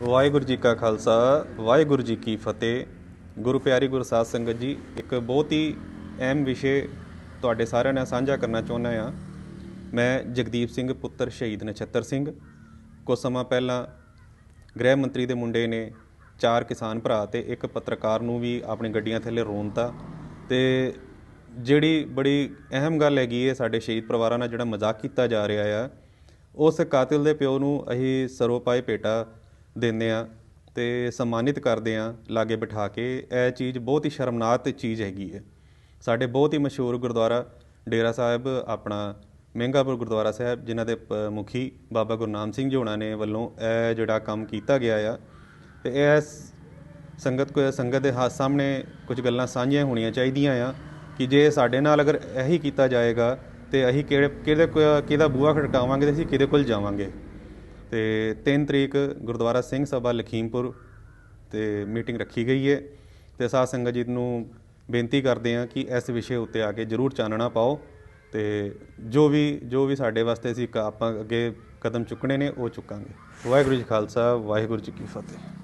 ਵਾਹਿਗੁਰੂ ਜੀ ਕਾ ਖਾਲਸਾ, ਵਾਹਿਗੁਰੂ ਜੀ ਕੀ ਫਤਿਹ। ਗੁਰੂ ਪਿਆਰੀ ਗੁਰੂ ਸਾਧ ਸੰਗਤ ਜੀ, ਇੱਕ ਬਹੁਤ ਹੀ ਅਹਿਮ ਵਿਸ਼ੇ ਤੁਹਾਡੇ ਸਾਰਿਆਂ ਨਾਲ ਸਾਂਝਾ ਕਰਨਾ ਚਾਹੁੰਦਾ ਹਾਂ। ਮੈਂ ਜਗਦੀਪ ਸਿੰਘ, ਪੁੱਤਰ ਸ਼ਹੀਦ ਨਛੱਤਰ ਸਿੰਘ। ਕੁਝ ਸਮਾਂ ਪਹਿਲਾਂ ਗ੍ਰਹਿ ਮੰਤਰੀ ਦੇ ਮੁੰਡੇ ਨੇ ਚਾਰ ਕਿਸਾਨ ਭਰਾ ਤੇ ਇੱਕ ਪੱਤਰਕਾਰ ਨੂੰ ਵੀ ਆਪਣੀ ਗੱਡੀਆਂ ਥੱਲੇ ਰੋਣਤਾ ਤੇ ਜਿਹੜੀ ਬੜੀ ਅਹਿਮ ਗੱਲ ਹੈਗੀ ਹੈ ਸਾਡੇ ਸ਼ਹੀਦ ਪਰਿਵਾਰਾਂ ਨਾਲ ਜਿਹੜਾ ਮਜ਼ਾਕ ਕੀਤਾ ਜਾ ਰਿਹਾ ਆ, ਉਸ ਕਾਤਿਲ ਦੇ ਪਿਓ ਨੂੰ ਅਸੀਂ ਸਰੋਪਾਏ ਭੇਟਾ ਦਿੰਦੇ ਆ ਤੇ ਸਨਮਾਨਿਤ ਕਰਦੇ ਆ ਲਾਗੇ ਬਿਠਾ ਕੇ। ਇਹ ਚੀਜ਼ ਬਹੁਤ ਹੀ ਸ਼ਰਮਨਾਕ ਚੀਜ਼ ਹੈਗੀ ਹੈ। ਸਾਡੇ ਬਹੁਤ ਹੀ ਮਸ਼ਹੂਰ ਗੁਰਦੁਆਰਾ ਡੇਰਾ ਸਾਹਿਬ, ਆਪਣਾ ਮਹਿੰਗਾਪੁਰ ਗੁਰਦੁਆਰਾ ਸਾਹਿਬ, ਜਿਨ੍ਹਾਂ ਦੇ ਪ- ਮੁਖੀ ਬਾਬਾ ਗੁਰਨਾਮ ਸਿੰਘ ਜੀ ਹੋਣਾ ਨੇ ਵੱਲੋਂ ਇਹ ਜਿਹੜਾ ਕੰਮ ਕੀਤਾ ਗਿਆ ਆ। ਤੇ ਇਹ ਸੰਗਤ ਕੋ, ਸੰਗਤ ਦੇ ਹੱਥ ਸਾਹਮਣੇ ਕੁਝ ਗੱਲਾਂ ਸਾਂਝੀਆਂ ਹੋਣੀਆਂ ਚਾਹੀਦੀਆਂ ਆ ਕਿ ਜੇ ਸਾਡੇ ਨਾਲ ਅਗਰ ਇਹੀ ਕੀਤਾ ਜਾਏਗਾ ਤੇ ਅਸੀਂ ਕਿਹੜੇ, ਕਿਹਦੇ ਕੋ- ਕਿਹਦਾ ਬੂਹਾ ਖੜਕਾਵਾਂਗੇ ਤੇ ਅਸੀਂ ਕਿਹਦੇ ਕੋਲ ਜਾਵਾਂਗੇ। ਤੇ 3 ਤਰੀਕ ਗੁਰਦੁਆਰਾ ਸਿੰਘ ਸਭਾ ਲਖੀਮਪੁਰ ਤੇ ਮੀਟਿੰਗ ਰੱਖੀ ਗਈ ਹੈ ਤੇ ਸਾਧ ਸੰਗਤ ਜੀ ਨੂੰ ਬੇਨਤੀ ਕਰਦੇ ਹਾਂ ਕਿ ਇਸ ਵਿਸ਼ੇ ਉੱਤੇ ਆ ਕੇ ਜਰੂਰ ਚਾਨਣਾ ਪਾਓ ਤੇ ਜੋ ਵੀ ਜੋ ਵੀ ਸਾਡੇ ਵਾਸਤੇ ਅਸੀਂ ਕ- ਆਪਾਂ ਅੱਗੇ ਕਦਮ ਚੁੱਕਣੇ ਨੇ, ਉਹ ਚੁੱਕਾਂਗੇ। ਵਾਹਿਗੁਰੂ ਜੀ ਖਾਲਸਾ, ਵਾਹਿਗੁਰੂ ਜੀ ਕੀ ਫਤਿਹ।